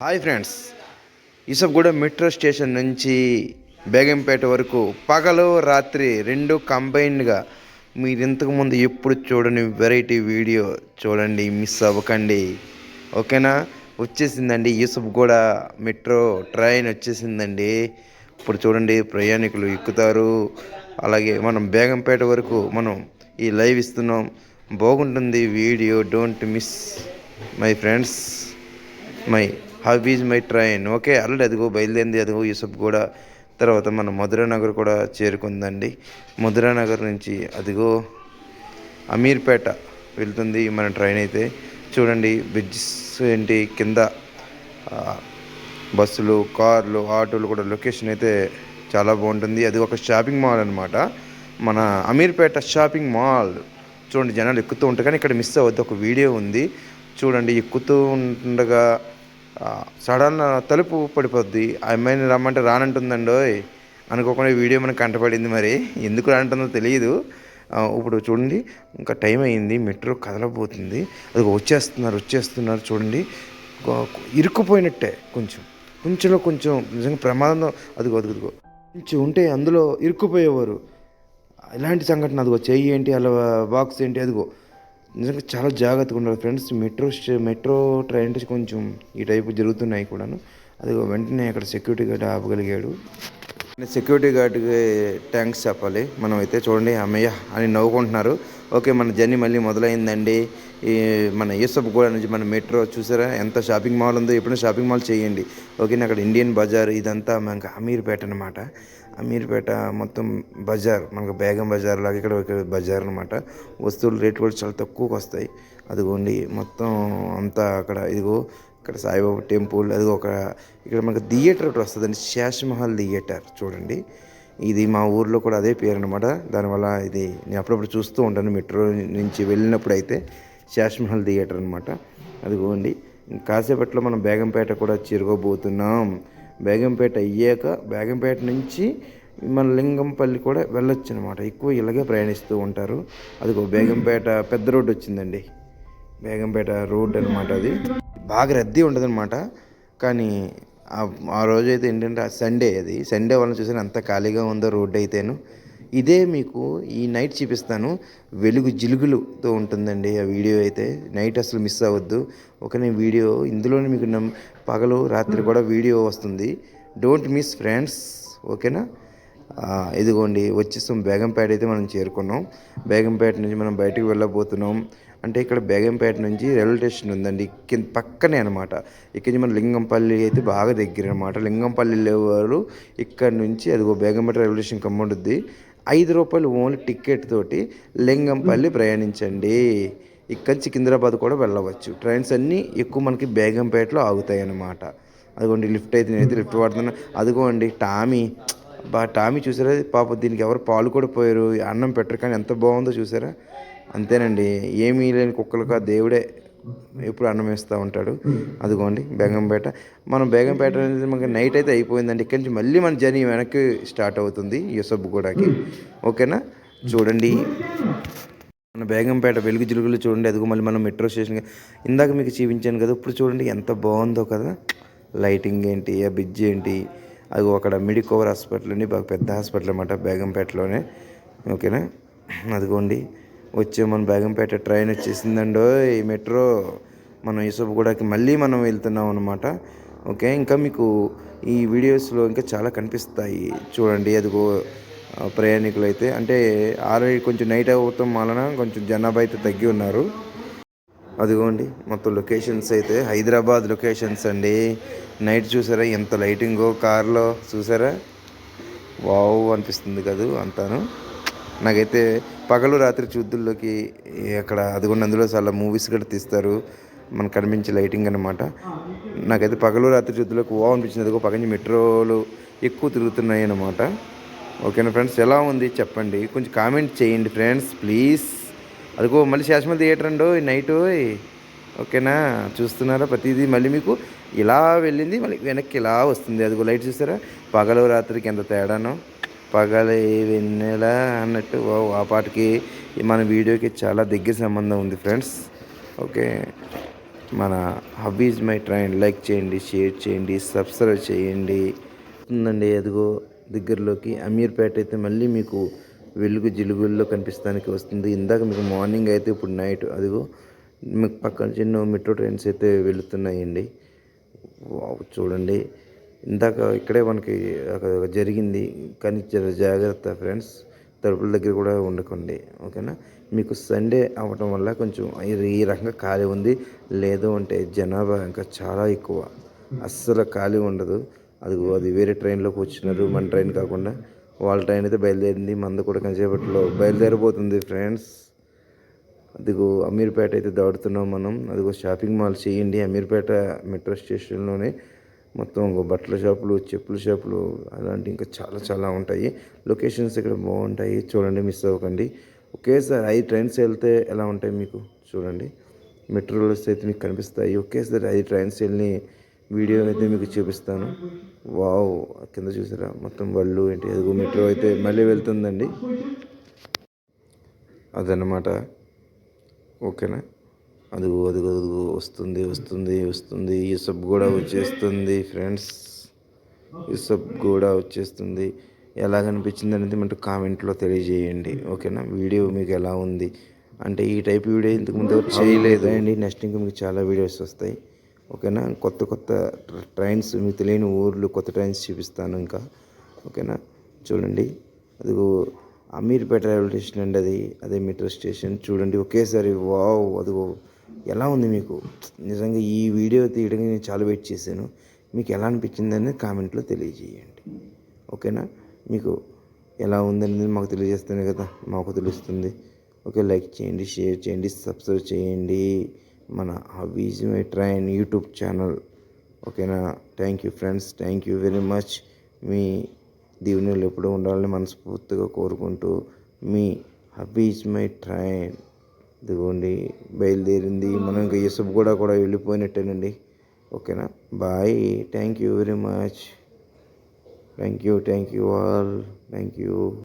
Hi friends Isabguda metro station నుంచి బేగంపేట వరకు పగలు రాత్రి రెండు కంబైన్డ్గా మీరు ఇంతకుముందు ఎప్పుడు చూడని వెరైటీ వీడియో చూడండి మిస్ అవ్వకండి. ఓకేనా? వచ్చేసిందండి యూసఫ్గూడ మెట్రో ట్రైన్ వచ్చేసిందండి. ఇప్పుడు చూడండి ప్రయాణికులు ఎక్కుతారు. అలాగే మనం బేగంపేట వరకు మనం ఈ లైవ్ ఇస్తున్నాం. బాగుంటుంది video don't miss. My friends my how is my train okay already అదిగో బయలుదేరింది అదిగో యూసఫ్ కూడా తర్వాత మన మధురా నగర్ కూడా చేరుకుందండి. మధురానగర్ నుంచి అదిగో అమీర్పేట వెళ్తుంది మన ట్రైన్ అయితే. చూడండి బ్రిడ్జెస్ ఏంటి? కింద బస్సులు కార్లు ఆటోలు కూడా లొకేషన్ అయితే చాలా బాగుంటుంది. అది ఒక షాపింగ్ మాల్ అనమాట మన అమీర్పేట షాపింగ్ మాల్ చూడండి జనాలు ఎక్కుతూ ఉంటారు కానీ ఇక్కడ మిస్ అవ్వద్దు. ఒక వీడియో ఉంది. చూడండి ఎక్కుతూ ఉండగా సడన్ తలుపు పడిపోద్ది. ఆ అమ్మాయిని రమ్మంటే రానంటుందండోయ్ అనుకోకుండా వీడియో మనకు కంటపడింది మరి. ఎందుకు రానంటుందో తెలియదు. ఇప్పుడు చూడండి ఇంకా టైం అయింది మెట్రో కదలబోతుంది. అది వచ్చేస్తున్నారు వచ్చేస్తున్నారు చూడండి. ఇరుక్కుపోయినట్టే కొంచెం. కొంచెంలో కొంచెం నిజంగా ప్రమాదం అదిగో అదిగో. కొంచెం ఉంటే అందులో ఇరుక్కుపోయేవారు. ఇలాంటి సంఘటన అదిగో చెయ్యి ఏంటి అలా బాక్స్ ఏంటి అదిగో. నిజంగా చాలా జాగ్రత్తగా ఉండాలి. ఫ్రెండ్స్ మెట్రో మెట్రో ట్రైన్ కొంచెం ఈ టైపు జరుగుతున్నాయి కూడాను. అది వెంటనే అక్కడ సెక్యూరిటీ గార్డ్ ఆపగలిగాడు. సెక్యూరిటీ గార్డ్కి థ్యాంక్స్ చెప్పాలి. మనం అయితే చూడండి అమ్మయ్య అని నవ్వుకుంటున్నారు. ఓకే మన జర్నీ మళ్ళీ మొదలైందండి. ఈ మన యూసఫ్ కూడా నుంచి మన మెట్రో చూసారా? ఎంత షాపింగ్ మాల్ ఉందో ఎప్పుడైనా షాపింగ్ మాల్ చేయండి. ఓకే అక్కడ ఇండియన్ బజార్ ఇదంతా మనకు అమీర్పేట అనమాట అమీర్పేట మొత్తం బజార్ మనకు బేగం బజార్ లాగా ఇక్కడ ఇక్కడ బజార్ అనమాట వస్తువులు రేట్లు కూడా చాలా తక్కువకి వస్తాయి. అదిగోండి మొత్తం అంతా అక్కడ ఇదిగో ఇక్కడ సాయిబాబా టెంపుల్ అది ఒక ఇక్కడ మనకు థియేటర్ ఒకటి వస్తుందండి శేషమహల్ థియేటర్ చూడండి. ఇది మా ఊర్లో కూడా అదే పేరు అనమాట దానివల్ల ఇది నేను అప్పుడప్పుడు చూస్తూ ఉంటాను మెట్రో నుంచి వెళ్ళినప్పుడు అయితే శేషమహల్ థియేటర్ అనమాట అదిగోండి కాసేపట్లో మనం బేగంపేట కూడా చేరుకోబోతున్నాం. బేగంపేట అయ్యాక బేగంపేట నుంచి మన లింగంపల్లి కూడా వెళ్ళొచ్చు అనమాట ఎక్కువ ఇలాగే ప్రయాణిస్తూ ఉంటారు. అదిగో బేగంపేట పెద్ద రోడ్డు వచ్చిందండి. బేగంపేట రోడ్ అనమాట అది. బాగా రద్దీ ఉండదనమాట కానీ ఆ- రోజు అయితే ఏంటంటే సండే అది. సండే వల్ల చూసాను అంత ఖాళీగా ఉందో రోడ్డు అయితేను. ఇదే మీకు ఈ నైట్ చూపిస్తాను. వెలుగు జిలుగులుతో ఉంటుందండి ఆ వీడియో అయితే. నైట్ అసలు మిస్ అవ్వద్దు. ఒకనే వీడియో ఇందులోనే మీకు నమ్- పగలు రాత్రి కూడా వీడియో వస్తుంది. డోంట్ మిస్ ఫ్రెండ్స్ ఓకేనా? ఇదిగోండి వచ్చేస్తాం బేగంపేట అయితే మనం చేరుకున్నాం. బేగంపేట నుంచి మనం బయటకు వెళ్ళబోతున్నాం. అంటే ఇక్కడ బేగంపేట నుంచి రైల్వే స్టేషన్ ఉందండి. కింద పక్కనే అనమాట ఇక్కడ నుంచి మన లింగంపల్లి అయితే బాగా దగ్గర అనమాట లింగంపల్లి లేవారు. ఇక్కడ నుంచి అదిగో బేగంపేట రైల్వే స్టేషన్ కమ్మండుద్ది ఐదు రూపాయలు ఓన్లీ టికెట్ తోటి లింగంపల్లి ప్రయాణించండి. ఇక్కడ నుంచి సికింద్రాబాద్ కూడా వెళ్ళవచ్చు. ట్రైన్స్ అన్నీ ఎక్కువ మనకి బేగంపేటలో ఆగుతాయి అన్నమాట. అదిగోండి లిఫ్ట్ అయితే నేనైతే లిఫ్ట్ వాడుతున్నా. అదిగోండి టామీ. బా టామీ చూసారా? పాప దీనికి ఎవరు పాలు కూడా పోయారు. అన్నం పెట్టరు కానీ ఎంత బాగుందో చూసారా? అంతేనండి ఏమీ లేని కుక్కలకు ఆ దేవుడే ఎప్పుడు అన్నం వేస్తూ ఉంటాడు. అదిగోండి బేగంపేట. మనం బేగంపేట అనేది మనకి నైట్ అయితే అయిపోయిందండి. ఇక్కడి నుంచి మళ్ళీ మన జర్నీ వెనక్కి స్టార్ట్ అవుతుంది యూసఫ్గూడకి ఓకేనా? చూడండి. మన బేగంపేట వెలుగు జిలుగులు చూడండి అదిగో మళ్ళీ మనం మెట్రో స్టేషన్ ఇందాక మీకు చూపించాను కదా ఇప్పుడు చూడండి ఎంత బాగుందో కదా. లైటింగ్ ఏంటి ఆ బ్రిడ్జ్ ఏంటి. అది అక్కడ మిడికోవర్ హాస్పిటల్ అండి బాగా పెద్ద హాస్పిటల్ అనమాట బేగంపేటలోనే. ఓకేనా? అదిగోండి. వచ్చే మన బేగంపేట ట్రైన్ వచ్చేసిందండో. ఈ మెట్రో మనం యూసఫ్గూడకి మళ్ళీ మనం వెళ్తున్నాం అనమాట ఓకే ఇంకా మీకు ఈ వీడియోస్లో ఇంకా చాలా కనిపిస్తాయి. చూడండి అదిగో ప్రయాణికులు అయితే అంటే ఆల్రెడీ కొంచెం నైట్ అవటం వలన కొంచెం జనాభా అయితే తగ్గి ఉన్నారు. అదిగోండి మొత్తం లొకేషన్స్ అయితే. హైదరాబాద్ లొకేషన్స్ అండి. నైట్ చూసారా ఎంత లైటింగో కార్లో చూసారా? వావ్ అనిపిస్తుంది కదా అంతాను. నాకైతే పగలు రాత్రి చూద్దుల్లోకి అక్కడ అదిగోండి అందులో చాలా మూవీస్ కూడా తీస్తారు. మనకు కనిపించే లైటింగ్ అనమాట నాకైతే పగలు రాత్రి చూద్దులోకి ఓ అనిపించింది. అదిగో పక్క మెట్రోలు ఎక్కువ తిరుగుతున్నాయి అనమాట ఓకేనా ఫ్రెండ్స్? ఎలా ఉంది? చెప్పండి. కొంచెం కామెంట్ చేయండి ఫ్రెండ్స్ ప్లీజ్ అదిగో మళ్ళీ శాశ్వత థియేటర్ అండో నైట్ ఓకేనా? చూస్తున్నారా ప్రతిదీ మళ్ళీ మీకు? ఇలా వెళ్ళింది మళ్ళీ వెనక్కి ఇలా వస్తుంది. అదిగో లైట్ చూస్తారా పగలు రాత్రికి ఎంత తేడానో. పగలే వెన్నెల అన్నట్టు. వావ్, ఆ పాటకి మన వీడియోకి చాలా దగ్గర సంబంధం ఉంది ఫ్రెండ్స్. ఓకే. మన హబీజ్ మై ట్రైన్ లైక్ చేయండి షేర్ చేయండి సబ్స్క్రైబ్ చేయండి. ఉందండి అదిగో దగ్గరలోకి. అమీర్పేట అయితే మళ్ళీ మీకు వెలుగు జిలుగుల్లో కనిపిస్తానికి వస్తుంది. ఇందాక మీకు మార్నింగ్ అయితే ఇప్పుడు నైట్ అదిగో మీకు పక్కన చిన్న మెట్రో ట్రైన్స్ అయితే వెళుతున్నాయండి. వావ్ చూడండి. ఇందాక ఇక్కడే మనకి జరిగింది కానీ జర జాగ్రత్త ఫ్రెండ్స్. తలుపుల దగ్గర కూడా ఉండకండి ఓకేనా? మీకు సండే అవ్వటం వల్ల కొంచెం ఈ- రకంగా ఖాళీ ఉంది. లేదు అంటే జనాభా ఇంకా చాలా ఎక్కువ. అస్సలు ఖాళీ ఉండదు. అది అది వేరే ట్రైన్లోకి వచ్చినారు మన ట్రైన్ కాకుండా. వాళ్ళ ట్రైన్ అయితే బయలుదేరింది మంద కూడా కొంచెంసేపట్లో బయలుదేరిపోతుంది ఫ్రెండ్స్. అదిగో అమీర్పేట అయితే దాడుతున్నాం మనం. అదిగో షాపింగ్ మాల్ చేయండి అమీర్పేట మెట్రో స్టేషన్లోనే. మొత్తం బట్టల షాపులు చెప్పుల షాపులు అలాంటి ఇంకా చాలా చాలా ఉంటాయి. లొకేషన్స్ ఇక్కడ బాగుంటాయి. చూడండి మిస్ అవ్వకండి. ఒకేసారి ఐదు ట్రైన్స్ వెళ్తే ఎలా ఉంటాయి మీకు? చూడండి. మెట్రోలో అయితే మీకు కనిపిస్తాయి. ఒకేసారి ఐదు ట్రైన్స్ వెళ్ళి వీడియో అయితే మీకు చూపిస్తాను. వావ్ కింద చూసారా? మొత్తం వాళ్ళు ఏంటి? అదిగో మెట్రో అయితే మళ్ళీ వెళ్తుందండి. అదనమాట ఓకేనా? అదిగో అదిగో అదిగో వస్తుంది వస్తుంది వస్తుంది. యూసఫ్ కూడా వచ్చేస్తుంది ఫ్రెండ్స్. యూసఫ్ కూడా వచ్చేస్తుంది. ఎలా కనిపించింది అనేది మనకు కామెంట్లో తెలియజేయండి. ఓకేనా? వీడియో మీకు ఎలా ఉంది? అంటే ఈ టైప్ వీడియో ఇంతకు ముందు ఎవరు చేయలేదు. అండి నెక్స్ట్ ఇంకా మీకు చాలా వీడియోస్ వస్తాయి. ఓకేనా? కొత్త కొత్త ట్రైన్స్ మీకు తెలియని ఊర్లు కొత్త ట్రైన్స్ చూపిస్తాను ఇంకా. ఓకేనా? చూడండి. అదిగో అమీర్పేట రైల్వే స్టేషన్ అండి అది. అదే మెట్రో స్టేషన్. చూడండి ఒకేసారి వావ్ అదిగో. ఎలా ఉంది మీకు? నిజంగా ఈ వీడియో తీయడానికి నేను చాలా వెయిట్ చేశాను. మీకు ఎలా అనిపించింది అనేది కామెంట్లో తెలియజేయండి. ఓకేనా? మీకు ఎలా ఉందనేది మాకు తెలియజేస్తేనే కదా మాకు తెలుస్తుంది. ఓకే లైక్ చేయండి షేర్ చేయండి సబ్స్క్రైబ్ చేయండి మన hobbies my train YouTube channel. ఓకేనా? Thank you friends thank you very much మీ దీవెనలు ఎప్పుడూ ఉండాలని మనస్ఫూర్తిగా కోరుకుంటూ మీ హబీజ్ మై ట్రైన్ ఇదిగోండి బయలుదేరింది. మనం ఇంకా యూసఫ్ కూడా కూడా వెళ్ళిపోయినట్టేనండి. ఓకేనా? Bye. Thank you very much. Thank you thank you all. Thank you.